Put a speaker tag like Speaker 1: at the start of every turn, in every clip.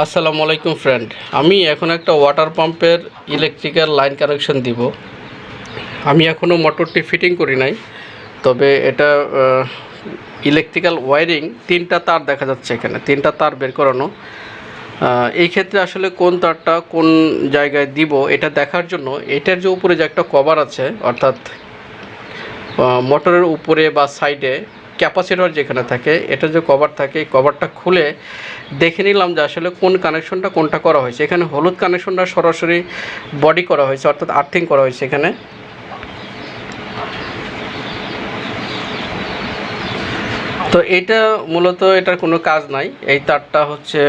Speaker 1: আসসালামু আলাইকুম ফ্রেন্ড আমি এখন একটা ওয়াটার পাম্পের ইলেকট্রিক্যাল লাইন কানেকশন দিব। আমি এখনও মোটরটি ফিটিং করি নাই, তবে এটা ইলেকট্রিক্যাল ওয়ারিং তিনটা তার দেখা যাচ্ছে এখানে, তিনটা তার বের করানো। এই ক্ষেত্রে আসলে কোন তারটা কোন জায়গায় দিব এটা দেখার জন্য এটার যে উপরে যে একটা কভার আছে, অর্থাৎ মোটরের উপরে বা সাইডে ক্যাপাসিটর যেখানে থাকে, এটা যে কভার থাকে এই কভারটা খুলে দেখে নিলাম যে আসলে কোন কানেকশনটা কোনটা করা হয়েছে। এখানে হলুদ কানেকশনটা সরাসরি বডি করা হয়েছে, অর্থাৎ আর্থিং করা হয়েছে এখানে। তো এটা মূলত এটার কোনো কাজ নাই। এই তারটা হচ্ছে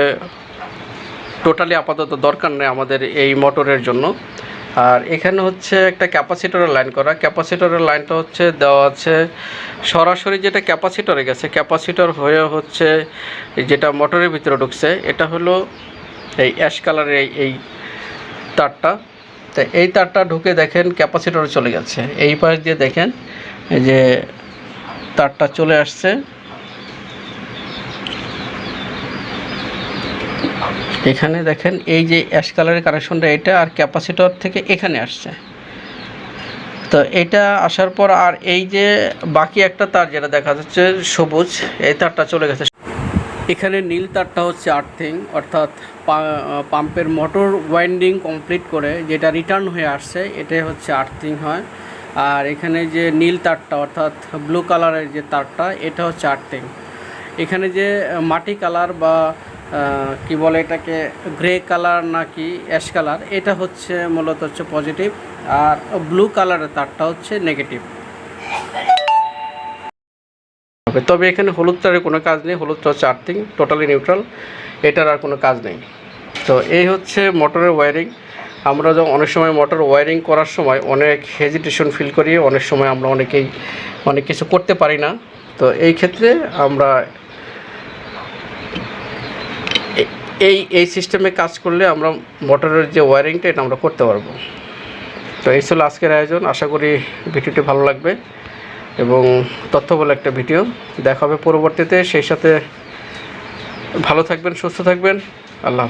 Speaker 1: টোটালি আপাতত দরকার নেই আমাদের এই মোটরের জন্য। আর এখানে হচ্ছে একটা ক্যাপাসিটরের লাইন করা। ক্যাপাসিটরের লাইনটা হচ্ছে দেওয়া আছে সরাসরি যেটা ক্যাপাসিটরে গেছে, ক্যাপাসিটর হয়ে হচ্ছে যেটা মোটরের ভিতরে ঢুকছে, এটা হলো এই অ্যাশ কালারের এই এই তারটা। তো এই তারটা ঢুকে দেখেন ক্যাপাসিটরে চলে গেছে। এই পাশ দিয়ে দেখেন যে তারটা চলে আসছে। এখানে দেখেন এই যে অ্যাশ কালারের কানেকশনটা এটা আর ক্যাপাসিটর থেকে এখানে আসছে। তো এটা আসার পর আর এই যে বাকি একটা তার যেটা দেখা যাচ্ছে সবুজ, এই তারটা চলে গেছে। এখানে নীল তারটা হচ্ছে আর্থিং অর্থাৎ পাম্পের মোটর ওয়াইন্ডিং কমপ্লিট করে যেটা রিটার্ন হয়ে আসছে, এটাই হচ্ছে আর্থিং হয়। আর এখানে যে নীল তারটা, অর্থাৎ ব্লু কালারের যে তারটা, এটা হচ্ছে আর্থিং এখানে যে মাটি কালার বা কি বলে এটাকে গ্রে কালার নাকি অ্যাশ কালার এটা হচ্ছে মূলত হচ্ছে পজিটিভ আর ব্লু কালারের তারটা হচ্ছে নেগেটিভ তবে এখানে হলুদ তারের কোনো কাজ নেই হলুদটা হচ্ছে আর্থিং টোটালি নিউট্রাল এটার আর কোনো কাজ নেই। তো এই হচ্ছে মোটরের ওয়্যারিং আমরা যখন অনেক সময় মোটর ওয়ারিং করার সময় অনেক হেজিটেশন ফিল করি, অনেক সময় আমরা অনেকেই অনেক কিছু করতে পারি না। তো এই ক্ষেত্রে আমরা এই এই সিস্টেমে কাজ করলে আমরা মোটরের যে ওয়ারিংটা এটা আমরা করতে পারব। তো এই ছিল আজকের আয়োজন। আশা করি ভিডিওটি ভালো লাগবে এবং তথ্য বলে একটা ভিডিও। দেখা হবে পরবর্তীতে। সেই সাথে ভালো থাকবেন, সুস্থ থাকবেন। আল্লাহ।